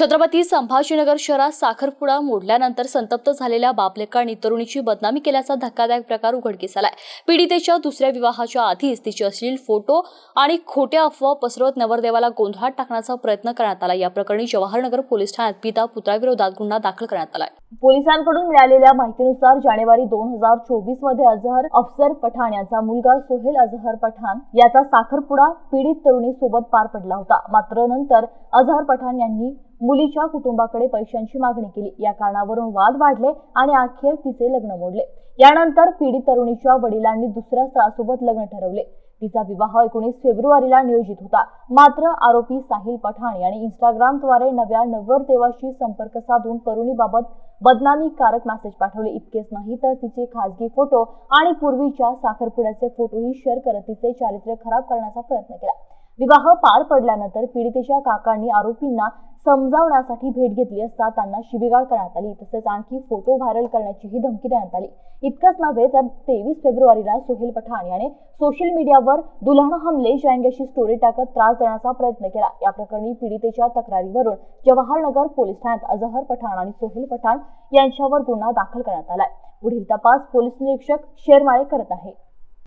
छत्रपती संभाजीनगर शहरात साखरपुडा मोडल्यानंतर संतप्त झालेल्या बापलेकांनी तरुणीची बदनामी केल्याचा धक्कादायक प्रकार उघडकीस आलाय. पीडितेच्या दुसऱ्या विवाहाच्या आधीच तिचे अश्लील फोटो आणि खोट्या अफवा पसरवत नवरदेवाला गोंधळात टाकण्याचा प्रयत्न करण्यात आला. या प्रकरणी जवाहरनगर पोलीस ठाण्यात पिता पुत्राविरोधात गुन्हा दाखल करण्यात आलाय. पोलिसांकडून मिळालेल्या माहितीनुसार जानेवारी दोन हजार चोवीसमध्ये अजहर अफसर पठाण यांचा मुलगा सोहेल अजहर पठाण याचा साखरपुडा पीडित तरुणी सोबत पार पडला होता. मात्र नंतर अजहर पठाण यांनी मुलीच्या कुटुंबाकडे पैशांची मागणी केली. या कारणावरून वाद वाढले आणि अखेर तिचे लग्न मोडले. यानंतर पीडित तरुणीच्या वडिलांनी दुसऱ्या स्त्रासोबत लग्न ठरवले. तिचा विवाह एकोणीस फेब्रुवारीला नियोजित होता. मात्र आरोपी साहिल पठाण याने इंस्टाग्रामद्वारे नव्या नवरदेवाशी संपर्क साधून तरुणीबाबत बदनामीकारक मेसेज पाठवले. इतकेच नाही तर तिचे खासगी फोटो आणि पूर्वीच्या साखरपुड्याचे फोटोही शेअर करत तिचे चारित्र्य खराब करण्याचा प्रयत्न केला. विवाह पार पडल्यानंतर पीडितेच्या काकांनी आरोपींना समजावण्यासाठी भेट घेतली असता त्यांना शिबिगाळ करण्यात आली. तसेच आणखी फोटो व्हायरल करण्याचीही धमकी देण्यात आली. इतकंच नव्हे तर तेवीस फेब्रुवारीला सोहेल पठाण याने सोशल मीडियावर दुल्हन हमले जाएंगे अशी स्टोरी टाकत त्रास देण्याचा प्रयत्न केला. या प्रकरणी पीडितेच्या तक्रारीवरून जवाहरनगर पोलीस ठाण्यात अजहर पठाण आणि सोहेल पठाण यांच्यावर गुन्हा दाखल करण्यात आलाय. पुढील तपास पोलीस निरीक्षक शेरमाळे करत आहे.